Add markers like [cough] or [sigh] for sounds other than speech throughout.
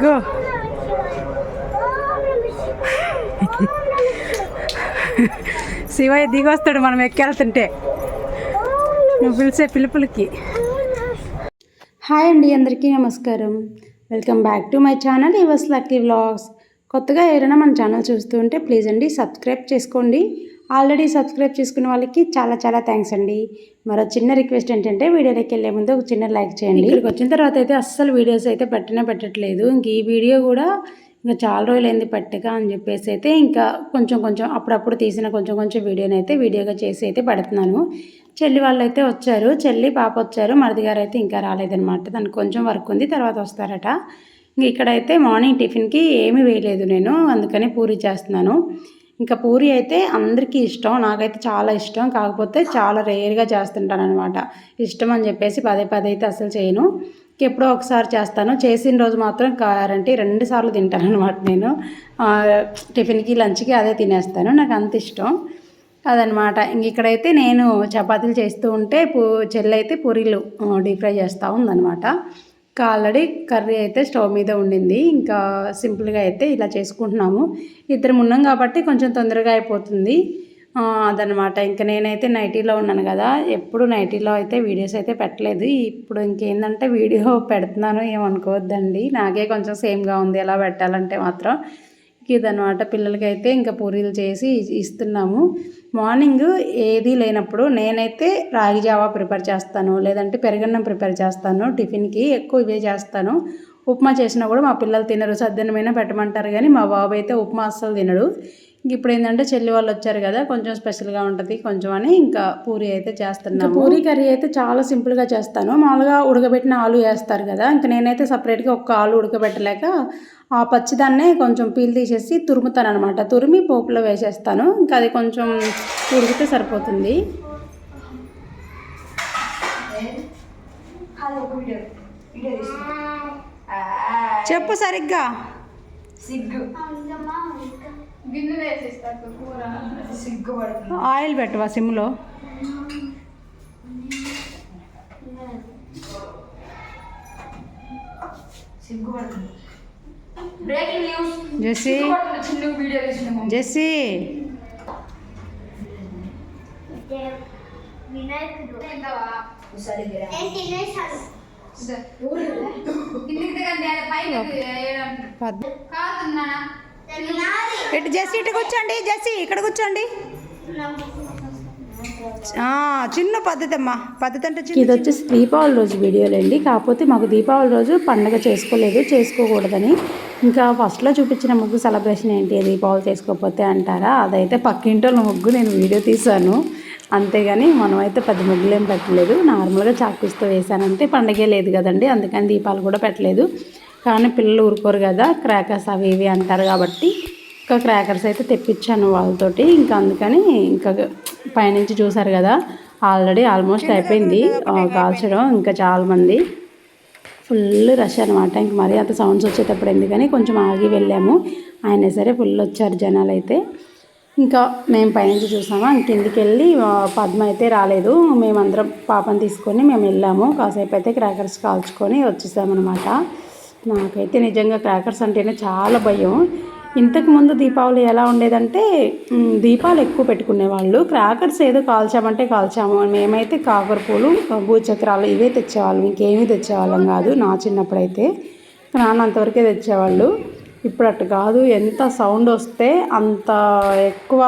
Go Shivayya దిగొస్తాడు మనం ఎక్కెళ్తుంటే. నువ్వు పిలిచే పిలుపులకి. హాయ్ అండి అందరికీ నమస్కారం. Welcome back to my channel Ivas Lucky vlogs. కొత్తగా ఎవరైనా మన ఛానల్ చూస్తూ ఉంటే ప్లీజ్ అండి సబ్స్క్రైబ్ చేసుకోండి. ఆల్రెడీ సబ్స్క్రైబ్ చేసుకున్న వాళ్ళకి చాలా చాలా థ్యాంక్స్ అండి. మరో చిన్న రిక్వెస్ట్ ఏంటంటే వీడియోలోకి వెళ్ళే ముందు ఒక చిన్న లైక్ చేయండి. ఇక్కడికి వచ్చిన తర్వాత అయితే అస్సలు వీడియోస్ అయితే పెట్టనే పెట్టట్లేదు. ఇంక ఈ వీడియో కూడా ఇంకా చాలా రోజులైంది పెట్టక అని చెప్పేసి అయితే ఇంకా కొంచెం కొంచెం అప్పుడప్పుడు తీసిన కొంచెం కొంచెం వీడియోని అయితే వీడియోగా చేసి అయితే పెడుతున్నాను. చెల్లి వాళ్ళు అయితే వచ్చారు. చెల్లి పాప వచ్చారు. మరిది గారు అయితే ఇంకా రాలేదనమాట దానికి కొంచెం వర్క్ ఉంది. తర్వాత వస్తారట. ఇంక ఇక్కడైతే మార్నింగ్ టిఫిన్కి ఏమీ వేయలేదు నేను. అందుకని పూరి చేస్తున్నాను. ఇంకా పూరి అయితే అందరికీ ఇష్టం నాకైతే చాలా ఇష్టం. కాకపోతే చాలా రేర్గా చేస్తుంటాను అనమాట ఇష్టం అని చెప్పేసి పదే పదే అయితే అసలు చేయను. ఎప్పుడో ఒకసారి చేస్తాను. చేసిన రోజు మాత్రం కారంటే రెండు సార్లు తింటాను అనమాట నేను టిఫిన్కి లంచ్కి అదే తినేస్తాను. నాకు అంత ఇష్టం. అదనమాట ఇంక ఇక్కడైతే నేను చపాతీలు చేస్తూ ఉంటే పూ చెల్లి అయితే పూరీలు డీప్ ఫ్రై చేస్తూ ఉందనమాట ఇంకా ఆల్రెడీ కర్రీ అయితే స్టవ్ మీద ఉండింది. ఇంకా సింపుల్గా అయితే ఇలా చేసుకుంటున్నాము. ఇద్దరం ఉన్నాం కాబట్టి కొంచెం తొందరగా అయిపోతుంది. అదనమాట ఇంకా నేనైతే నైటీలో ఉన్నాను కదా. ఎప్పుడు నైటీలో అయితే వీడియోస్ అయితే పెట్టలేదు. ఇప్పుడు ఇంకేందంటే వీడియో [laughs] పెడుతున్నాను ఏమనుకోవద్దండి నాకే కొంచెం సేమ్గా ఉంది. ఎలా పెట్టాలంటే మాత్రం ఇదనమాట పిల్లలకైతే ఇంకా పూరీలు చేసి ఇస్తున్నాము. మార్నింగ్ ఏది లేనప్పుడు నేనైతే రాగి జావా ప్రిపేర్ చేస్తాను. లేదంటే పెరగన్నం ప్రిపేర్ చేస్తాను. టిఫిన్కి ఎక్కువ ఇవే చేస్తాను. ఉప్మా చేసినా కూడా మా పిల్లలు తినరు. సద్దనమైనా పెట్టమంటారు కానీ మా బాబు అయితే ఉప్మా అస్సలు తినడు. ఇంక ఇప్పుడు ఏంటంటే చెల్లి వాళ్ళు వచ్చారు కదా కొంచెం స్పెషల్గా ఉంటుంది కొంచెం అని ఇంకా పూరి అయితే చేస్తున్నాను పూరి కర్రీ అయితే చాలా సింపుల్గా చేస్తాను. మామూలుగా ఉడకబెట్టిన ఆలు వేస్తారు కదా ఇంకా నేనైతే సపరేట్గా ఒక్క ఆలు ఉడకబెట్టలేక ఆ పచ్చిదాన్నే కొంచెం పీల్ తీసేసి తురుముతాను అనమాట తురిమి పోపులో వేసేస్తాను. ఇంకా అది కొంచెం ఉడికితే సరిపోతుంది. చెప్పు సరిగ్గా. సిగ్గు. ఆయిల్ పెట్టవా సిమ్లో? సిగ్గుపడుతుంది బ్రేకింగ్ న్యూస్. జెస్సీ. జెస్సీ. వినాయకుడు? ఇటు జెస్సీ ఇటు కూర్చోండి జెస్సీ ఇక్కడ కూర్చోండి. ఆ, చిన్న పద్ధతి అమ్మా. పద్ధతి అంటే ఇది వచ్చేసి దీపావళి రోజు వీడియోలండి కాకపోతే మాకు దీపావళి రోజు పండగ చేసుకోలేదు చేసుకోకూడదని. ఇంకా ఫస్ట్లో చూపించిన ముగ్గు సెలబ్రేషన్ ఏంటి? దీపావళి చేసుకోకపోతే అంటారా? అదైతే పక్కింటోళ్ళ ముగ్గు నేను వీడియో తీశాను. అంతేగాని మనమైతే పెద్ద ముగ్గులు ఏం పెట్టలేదు. నార్మల్గా చాక్పీస్తో వేసానంటే పండగే లేదు కదండి. అందుకని దీపాలు కూడా పెట్టలేదు. కానీ పిల్లలు ఊరుకోరు కదా క్రాకర్స్ అవి ఇవి అంటారు కాబట్టి ఇంకా క్రాకర్స్ అయితే తెప్పించాను వాళ్ళతోటి. ఇంకా అందుకని ఇంకా పైనుంచి చూసారు కదా ఆల్రెడీ ఆల్మోస్ట్ అయిపోయింది. కాల్చడం ఇంకా చాలామంది. ఫుల్ రష్ అనమాట ఇంక మరీ అంత సౌండ్స్ వచ్చేటప్పుడు ఎందుకని కొంచెం ఆగి వెళ్ళాము. అయినా సరే ఫుల్ వచ్చారు జనాలు అయితే ఇంకా మేము పైనుంచి చూసాము? ఇంక కిందికి వెళ్ళి పద్మ అయితే రాలేదు. మేమందరం పాపను తీసుకొని మేము వెళ్ళాము. కాసేపు అయితే క్రాకర్స్ కాల్చుకొని వచ్చేసామన్నమాట. నాకైతే నిజంగా క్రాకర్స్ అంటేనే చాలా భయం. ఇంతకుముందు దీపావళి ఎలా ఉండేదంటే దీపాలు ఎక్కువ పెట్టుకునేవాళ్ళు. క్రాకర్స్ ఏదో కాల్చామంటే కాల్చాము. మేమైతే కాకరపూలు భూచక్రాలు ఇవే తెచ్చేవాళ్ళం. ఇంకేమీ తెచ్చేవాళ్ళం కాదు నా చిన్నప్పుడైతే. నాన్న అంతవరకే తెచ్చేవాళ్ళు. ఇప్పుడు అటు కాదు ఎంత సౌండ్ వస్తే అంత ఎక్కువ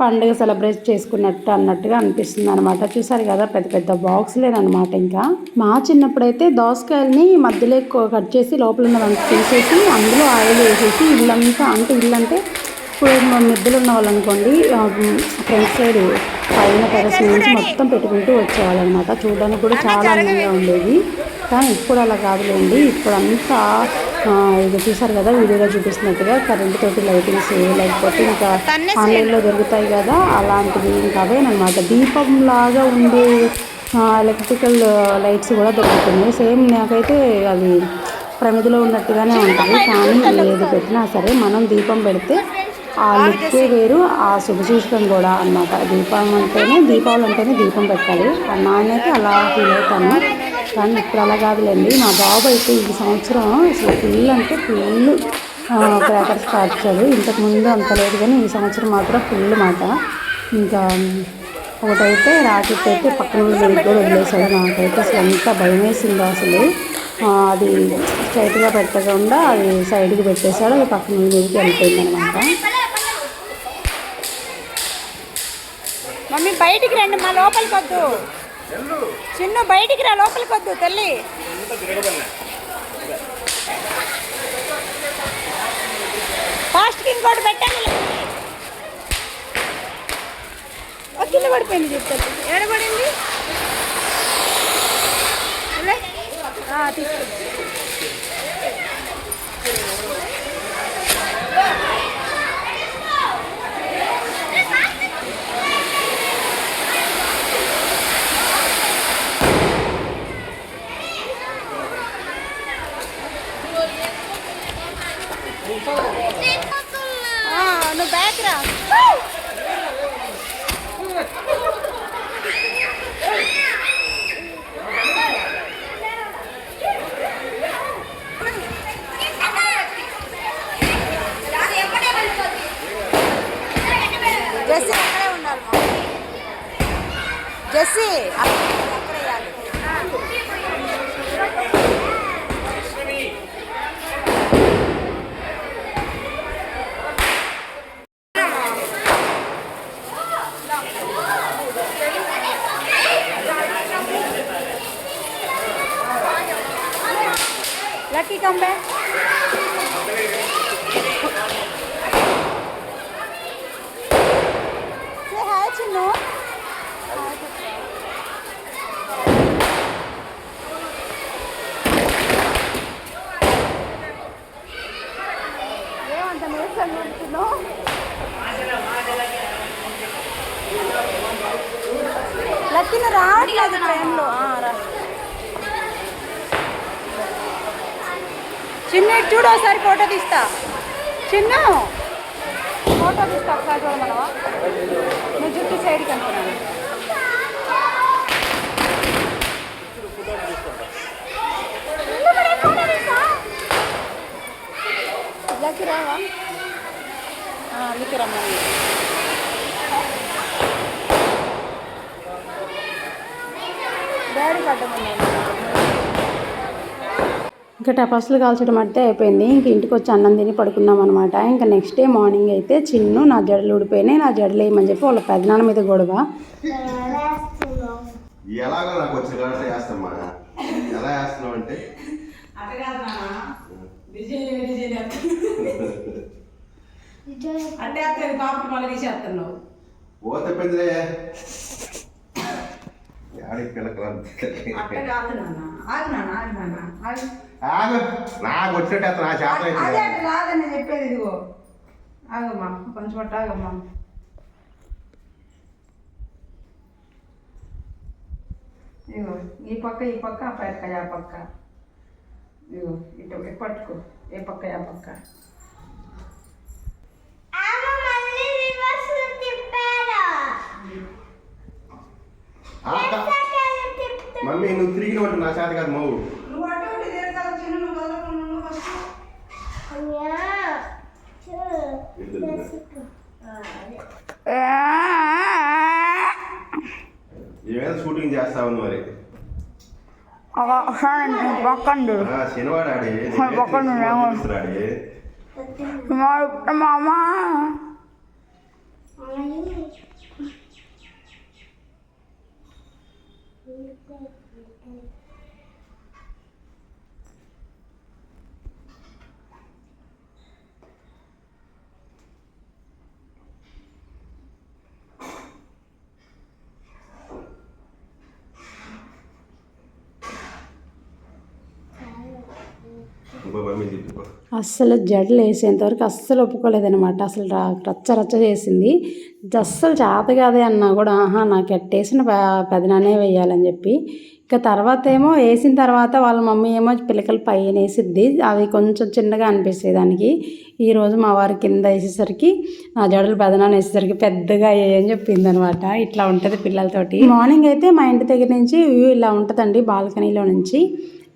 పండుగ సెలబ్రేట్ చేసుకున్నట్టు అన్నట్టుగా అనిపిస్తుంది అనమాట చూసారు కదా పెద్ద పెద్ద బాక్స్లేనమాట ఇంకా. మా చిన్నప్పుడైతే దోసకాయల్ని మధ్యలో కట్ చేసి లోపల ఉన్నదంతా తీసేసి అందులో ఆయిల్ వేసేసి ఇల్లంతా అంటే ఇల్లు అంటే ఇప్పుడు మా మిద్దెలు ఉన్న వాళ్ళు అనుకోండి ఫ్రంట్ సైడ్ పైన టెరస్ నుంచి మొత్తం పెట్టుకుంటూ వచ్చేవాళ్ళు అనమాట చూడడానికి కూడా చాలా అందంగా ఉండేది కానీ ఇప్పుడు అలా కాదులేండి. ఇప్పుడు అంతా ఇది చూసారు కదా వీడియోలో చూపిస్తున్నట్టుగా కరెంట్ తోటి లైటింగ్స్ లేకపోతే ఇంకా ఆన్లైన్లో దొరుకుతాయి కదా అలాంటివి ఇంకా అవేనమాట దీపం లాగా ఉండే ఎలక్ట్రికల్ లైట్స్ కూడా దొరుకుతున్నాయి. సేమ్ నాకైతే అది ప్రమిదిలో ఉన్నట్టుగానే ఉంటుంది. కానీ ఏది పెట్టినా సరే మనం దీపం పెడితే ఆ లుక్కే వేరు ఆ శుభసూచకం కూడా అన్నమాట. దీపం అంటేనే దీపావళి అంటేనే దీపం పెట్టాలి. నాన్నైతే అలా ఫీల్ అవుతాను. కానీ ఇప్పుడు అలా కాదులేండి. మా బాబు అయితే ఈ సంవత్సరం అసలు ఫుల్ అంటే ఫుల్ క్రాకర్స్ కాల్చాడు ఇంతకుముందు అంత లేదు కానీ ఈ సంవత్సరం మాత్రం ఫుల్ మాట. ఇంకా ఒకటైతే రాకెట్ అయితే పక్కన కూడా వదిలేశాడు. నాకైతే అసలు ఎంత భయం వేసిందో అసలు. అది స్ట్రైట్గా పెట్టకుండా అది సైడ్కి పెట్టేశాడు. అది పక్కన మీదకి వెళ్ళిపోయింది అనమాట మమ్మీ బయటికి రండి మా లోపలికి వద్దు. చిన్ను బయటికి రా లోపలికి వద్దు తల్లి. ఫాస్ట్కి ఇంకోటి పెట్టండి. ఓ, కింద పడిపోయింది చెప్తాను ఏడబడింది తీసుకో ఆ, నువ్వు బ్యాక్ రా జెస్సీ అక్కడే ఉండాలి మా. జెస్సీ అక్కడే వేయాలి. Lucky, come back. లక్కిన రావట్లేదు ట్రైన్లో చిన్న చూడు ఒకసారి ఫోటో తీస్తా. చిన్న ఫోటో తీస్తా ఒకసారి చూడమనవా నువ్వు జుట్టు సైడ్కి అనుకున్నాను. ఇలాకి రావా? అల్లికి రమ్మని ఇంకా టపాసులు కాల్చడం అంటే అయిపోయింది. ఇంక ఇంటికి వచ్చి అన్నం తిని పడుకున్నాం అనమాట ఇంకా నెక్స్ట్ డే మార్నింగ్ అయితే చిన్ను నా జడలు ఊడిపోయినాయి. నా జడలు వేయమని చెప్పి వాళ్ళ పెదనాన్న మీద గొడవ. ఎలాగో నాకు వచ్చిన కాబట్టి వేస్తామ్మా ఎలా వేస్తున్నావు అంటే? అంటే పాపడు మళ్ళీ తీసేస్తున్నావు. ఓ తెప్పిందిలే యాడికి అట్ట కాదు నాన్న ఆగు నాన్న ఆగు నాన్న ఆగు. ఆగు నాకు వచ్చినట్టు నా చేత అదే అట్ట రాదని చెప్పేది ఇదిగో ఆగమ్మా కొంచెం పట్టు ఆగమ్మా ఇదిగో ఈ పక్క ఈ పక్క ఆ పక్క ఆ పక్క ఇదిగో ఇటు పట్టుకో ఏ పక్క ఆ పక్క మమ్మీ నువ్వు తిరిగి ఉంటుంది నా చేత కాదు మౌ ఫస్ట్ ఏమైనా షూటింగ్ చేస్తావు మరి? పక్కండు. శనివాడు ఆడి. పక్కన ఉన్నాము. ఆడి Thank you. అస్సలు జడలు వేసేంతవరకు అస్సలు ఒప్పుకోలేదనమాట అసలు రచ్చ రచ్చ చేసింది. అస్సలు చేత కాదే అన్నా కూడా ఆహా నాకు ఎట్టేసిన పెదనానే వేయాలని చెప్పి. ఇంకా తర్వాత ఏమో వేసిన తర్వాత వాళ్ళ మమ్మీ ఏమో పిల్లకలు పైన వేసిద్ది అవి కొంచెం చిన్నగా అనిపించేదానికి ఈరోజు మా వారి కింద వేసేసరికి నా జడలు పెదనాన్న వేసేసరికి పెద్దగా అయ్యాయని చెప్పింది అనమాట ఇట్లా ఉంటుంది పిల్లలతోటి. మార్నింగ్ అయితే మా ఇంటి దగ్గర నుంచి వ్యూ ఇలా ఉంటుందండి బాల్కనీలో నుంచి.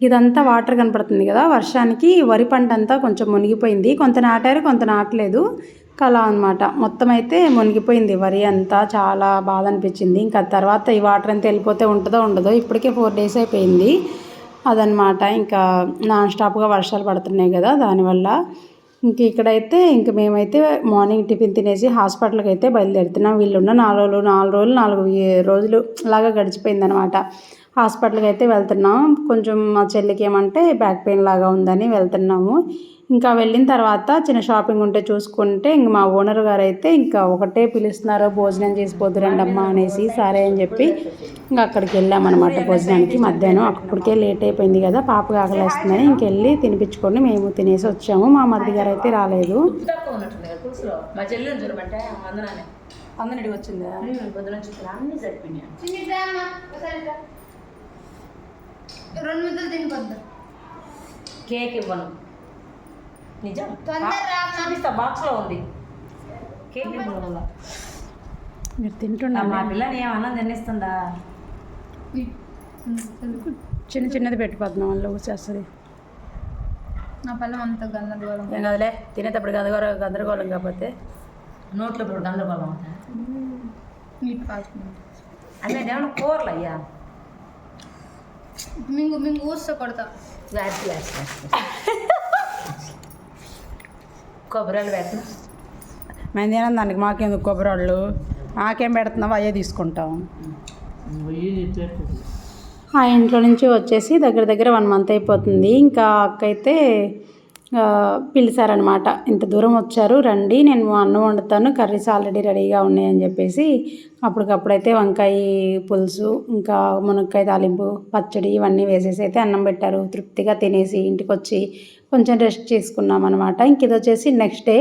ఇదంతా వాటర్ కనపడుతుంది కదా వర్షానికి వరి పంట అంతా కొంచెం మునిగిపోయింది కొంత నాటారు కొంత నాటలేదు కలా అనమాట మొత్తం అయితే మునిగిపోయింది వరి అంతా చాలా బాధ అనిపించింది ఇంకా తర్వాత ఈ వాటర్ అంతా వెళ్ళిపోతే ఉంటుందో ఉండదో ఇప్పటికే ఫోర్ డేస్ అయిపోయింది అదనమాట ఇంకా నాన్ స్టాప్గా వర్షాలు పడుతున్నాయి కదా దానివల్ల ఇంక ఇక్కడైతే ఇంక మేమైతే మార్నింగ్ టిఫిన్ తినేసి హాస్పిటల్కి అయితే బయలుదేరుతున్నాం వీళ్ళున్న నాలుగు రోజులు నాలుగు రోజులు నాలుగు రోజులు లాగా గడిచిపోయిందనమాట హాస్పిటల్కి అయితే వెళ్తున్నాం. కొంచెం మా చెల్లికి ఏమంటే బ్యాక్ పెయిన్ లాగా ఉందని వెళ్తున్నాము. ఇంకా వెళ్ళిన తర్వాత చిన్న షాపింగ్ ఉంటే చూసుకుంటే ఇంక మా ఓనర్ గారు అయితే ఇంకా ఒకటే పిలుస్తున్నారు భోజనం చేసి పోతురండి అమ్మా అనేసి సరే అని చెప్పి ఇంకా అక్కడికి వెళ్ళామన్నమాట భోజనానికి. మధ్యాహ్నం అప్పటికే లేట్ అయిపోయింది కదా పాపకి ఆకలేస్తుందని ఇంకెళ్ళి తినిపించుకొని మేము తినేసి వచ్చాము. మా మరిది గారు అయితే రాలేదు తక్కువ రెండు ముద్దలు తినిపోద్దు కేక్ ఇవ్వను. నిజం? తొందర రా అమ్మా. చూపిస్తా బాక్స్లో ఉంది. కేక్ ఇవ్వను మళ్ళా. మీరు తింటున్నా మా పిల్లని ఏమన్నా తినేస్తుందా? చిన్న చిన్నది పెట్టిపోతున్నాం వాళ్ళు ఊసేస్తుంది. నా పళ్ళం అంత గందరగోళం. ఏం కదలే తినేటప్పుడు గందరగోళం గందరగోళం కాకపోతే నోట్లో ఇప్పుడు గందరగోళం అవుతా నీట్ కాల్చుకుంది అంటే ఏమన్నా కూరలు అయ్యా? మింగు మింగు ఊస్తే కొడతా. గ్లాస్ గ్లాస్ కొబ్బరిలు పెట్టిన మేము తినం దానికి మాకెందుకు కొబ్బరి వాళ్ళు మాకేం పెడుతున్నావు అయ్యే తీసుకుంటాం. ఆ ఇంట్లో నుంచి వచ్చేసి దగ్గర దగ్గర వన్ మంత్ అయిపోతుంది. ఇంకా అక్క అయితే ఆ, పిలిచారనమాట ఇంత దూరం వచ్చారు రండి నేను అన్నం వండుతాను కర్రీస్ ఆల్రెడీ రెడీగా ఉన్నాయని చెప్పేసి అప్పటికప్పుడైతే వంకాయ పులుసు ఇంకా మునక్కాయ తాలింపు పచ్చడి ఇవన్నీ వేసేసి అయితే అన్నం పెట్టారు. తృప్తిగా తినేసి ఇంటికి వచ్చి కొంచెం రెస్ట్ చేసుకున్నాం అనమాట ఇంక ఇది వచ్చేసి నెక్స్ట్ డే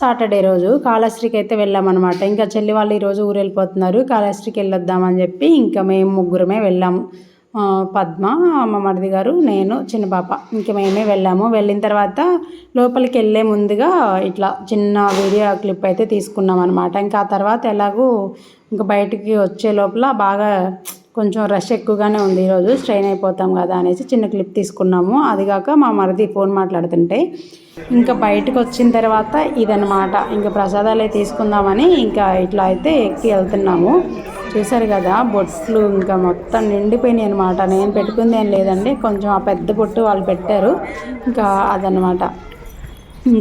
సాటర్డే రోజు కాళహస్త్రికి అయితే వెళ్ళామన్నమాట. ఇంకా చెల్లి వాళ్ళు ఈరోజు ఊరు వెళ్ళిపోతున్నారు కాళహస్త్రికి వెళ్ళొద్దామని చెప్పి ఇంకా మేము ముగ్గురమే వెళ్ళాము. పద్మ మా మరిది గారు నేను చిన్న పాప. ఇంక మేమే వెళ్ళాము. వెళ్ళిన తర్వాత లోపలికి వెళ్ళే ముందుగా ఇట్లా చిన్న వీడియో క్లిప్ అయితే తీసుకున్నాం అనమాట ఇంకా ఆ తర్వాత ఎలాగూ ఇంకా బయటికి వచ్చే లోపల బాగా కొంచెం రష్ ఎక్కువగానే ఉంది ఈరోజు. స్ట్రెయిన్ అయిపోతాం కదా అనేసి చిన్న క్లిప్ తీసుకున్నాము. అదిగాక మా మరిది ఫోన్ మాట్లాడుతుంటే ఇంకా బయటకు వచ్చిన తర్వాత ఇదనమాట ఇంకా ప్రసాదాలే తీసుకుందామని ఇంకా ఇట్లా అయితే ఎక్కి వెళ్తున్నాము. చూసారు కదా బొట్లు ఇంకా మొత్తం నిండిపోయినాయి అనమాట నేను పెట్టుకుంది ఏం లేదండి కొంచెం ఆ పెద్ద బొట్టు వాళ్ళు పెట్టారు. ఇంకా అదనమాట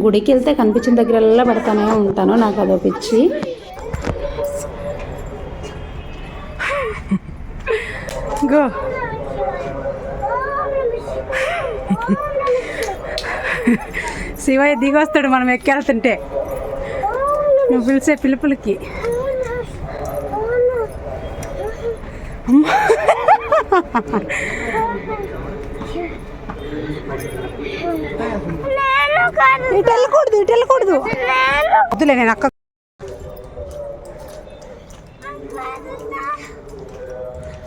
గుడికి వెళ్తే కనిపించిన దగ్గరల్లా పెడతానే ఉంటాను నాకు అదో పిచ్చి. గో. శివయ్య దిగొస్తాడు మనం ఎక్కెళ్తుంటే నువ్వు పిలిచే పిలుపులకి. ఇటు వెళ్ళకూడదు ఇటు వెళ్ళకూడదు. వద్దులే నేను అక్క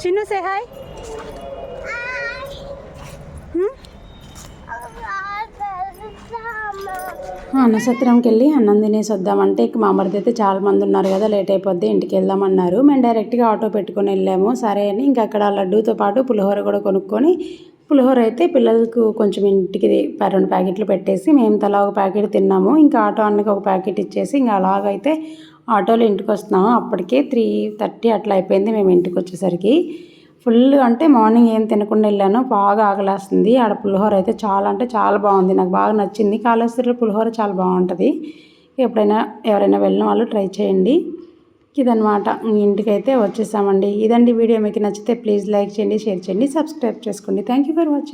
చిన్ను సే హాయ్ అన్నసత్రంకి వెళ్ళి అన్నం తినేసి వద్దామంటే ఇక మా మరిది అయితే చాలా మంది ఉన్నారు కదా లేట్ అయిపోద్ది ఇంటికి వెళ్దామన్నారు. మేము డైరెక్ట్గా ఆటో పెట్టుకొని వెళ్ళాము. సరే అని ఇంకా అక్కడ లడ్డూతో పాటు పులిహోర కూడా కొనుక్కొని పులిహోర అయితే పిల్లలకు కొంచెం ఇంటికి రెండు ప్యాకెట్లు పెట్టేసి మేము తలా ఒక ప్యాకెట్ తిన్నాము. ఇంకా ఆటో అన్నకి ఒక ప్యాకెట్ ఇచ్చేసి ఇంకా అలాగైతే ఆటోలో ఇంటికి వస్తున్నాము. అప్పటికే త్రీ థర్టీ అట్లా అయిపోయింది మేము ఇంటికి వచ్చేసరికి. ఫుల్ అంటే మార్నింగ్ ఏం తినకుండా వెళ్ళాను బాగా ఆకలేస్తుంది. ఆడ పులిహోర అయితే చాలా అంటే చాలా బాగుంది. నాకు బాగా నచ్చింది. కాళేశ్వరంలో పులిహోర చాలా బాగుంటుంది. ఎప్పుడైనా ఎవరైనా వెళ్ళిన వాళ్ళు ట్రై చేయండి. ఇదనమాట ఇంటికైతే వచ్చేసామండి. ఇదండి వీడియో. మీకు నచ్చితే ప్లీజ్ లైక్ చేయండి షేర్ చేయండి సబ్స్క్రైబ్ చేసుకోండి. Thank you for watching